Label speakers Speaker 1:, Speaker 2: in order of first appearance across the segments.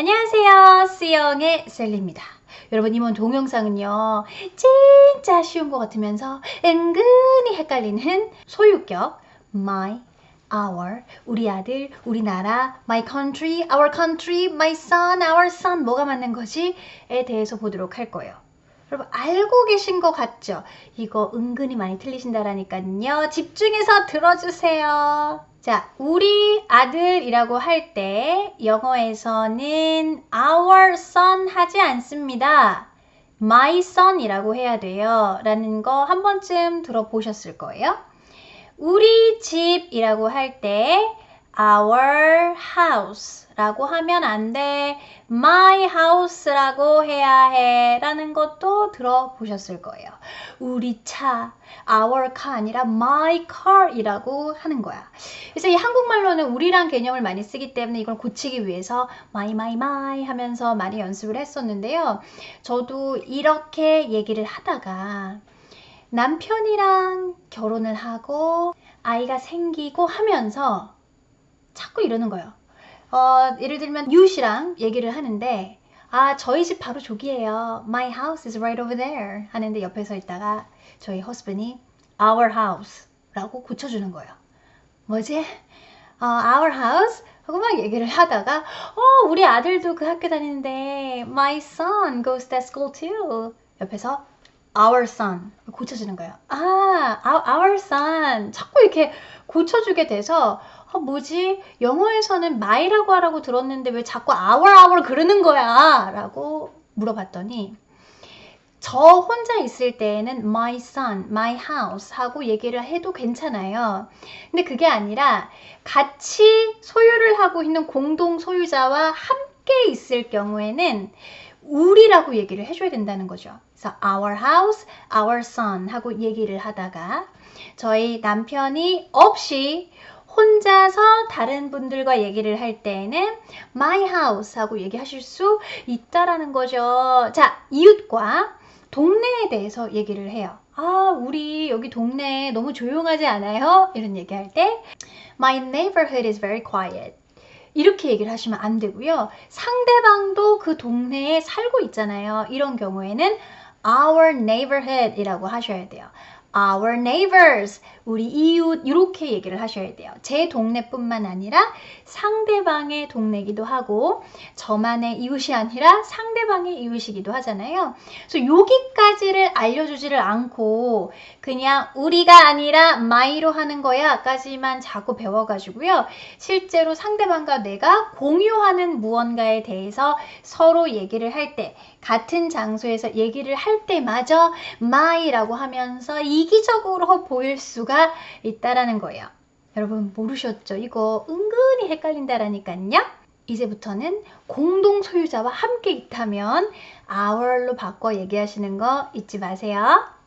Speaker 1: 안녕하세요. 수영의 셀리입니다. 여러분 이번 동영상은요. 진짜 쉬운 것 같으면서 은근히 헷갈리는 소유격 my, our, 우리 아들, 우리나라, my country, our country, my son, our son 뭐가 맞는 거지? 에 대해서 보도록 할 거예요. 여러분 알고 계신 것 같죠? 이거 은근히 많이 틀리신다라니까요. 집중해서 들어주세요. 자, 우리 아들이라고 할 때 영어에서는 our son 하지 않습니다. my son이라고 해야 돼요. 라는 거 한 번쯤 들어보셨을 거예요. 우리 집이라고 할 때 our house 라고 하면 안 돼. my house라고 해야 해. 라는 것도 들어보셨을 거예요. 우리 차, our car 아니라 my car 이라고 하는 거야. 그래서 이 한국말로는 우리란 개념을 많이 쓰기 때문에 이걸 고치기 위해서 my, my, my 하면서 많이 연습을 했었는데요. 저도 이렇게 얘기를 하다가 남편이랑 결혼을 하고 아이가 생기고 하면서 자꾸 이러는 거예요. 어, 예를 들면 유 씨랑 얘기를 하는데 아 저희 집 바로 저기예요. My house is right over there 하는데 옆에서 있다가 저희 husband이 our house라고 고쳐주는 거예요. 뭐지? 어, our house 하고 막 얘기를 하다가 어 우리 아들도 그 학교 다니는데 my son goes to school too 옆에서 our son 고쳐주는 거예요. 아 our son 자꾸 이렇게 고쳐주게 돼서 아, 뭐지? 영어에서는 my라고 하라고 들었는데 왜 자꾸 our our 그러는 거야? 라고 물어봤더니 저 혼자 있을 때에는 my son, my house 하고 얘기를 해도 괜찮아요. 근데 그게 아니라 같이 소유를 하고 있는 공동 소유자와 함께 있을 경우에는 우리라고 얘기를 해줘야 된다는 거죠. 그래서 our house, our son 하고 얘기를 하다가 저희 남편이 없이 혼자서 다른 분들과 얘기를 할 때에는 my house 하고 얘기하실 수 있다라는 거죠. 자, 이웃과 동네에 대해서 얘기를 해요. 아, 우리 여기 동네 너무 조용하지 않아요? 이런 얘기할 때 My neighborhood is very quiet. 이렇게 얘기를 하시면 안 되고요. 상대방도 그 동네에 살고 있잖아요. 이런 경우에는 our neighborhood 이라고 하셔야 돼요. Our neighbors, 우리 이웃 이렇게 얘기를 하셔야 돼요. 제 동네뿐만 아니라 상대방의 동네기도 하고 저만의 이웃이 아니라 상대방의 이웃이기도 하잖아요. 그래서 여기까지를 알려주지를 않고 그냥 우리가 아니라 my로 하는 거야까지만 자꾸 배워가지고요. 실제로 상대방과 내가 공유하는 무언가에 대해서 서로 얘기를 할 때 같은 장소에서 얘기를 할 때마저 my라고 하면서 이기적으로 보일 수가 있다라는 거예요. 여러분 모르셨죠? 이거 은근히 헷갈린다라니까요. 이제부터는 공동 소유자와 함께 있다면 our로 바꿔 얘기하시는 거 잊지 마세요.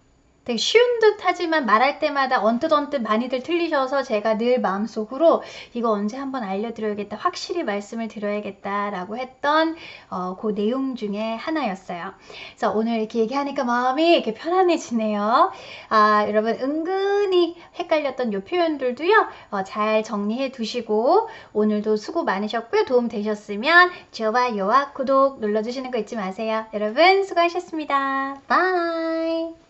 Speaker 1: 되게 쉬운 듯 하지만 말할 때마다 언뜻 언뜻 많이들 틀리셔서 제가 늘 마음속으로 이거 언제 한번 알려드려야겠다 확실히 말씀을 드려야겠다라고 했던 어, 그 내용 중에 하나였어요. 그래서 오늘 이렇게 얘기하니까 마음이 이렇게 편안해지네요. 아 여러분 은근히 헷갈렸던 요 표현들도요 어, 잘 정리해 두시고 오늘도 수고 많으셨고요 도움 되셨으면 좋아요와 구독 눌러주시는 거 잊지 마세요. 여러분 수고하셨습니다. 바이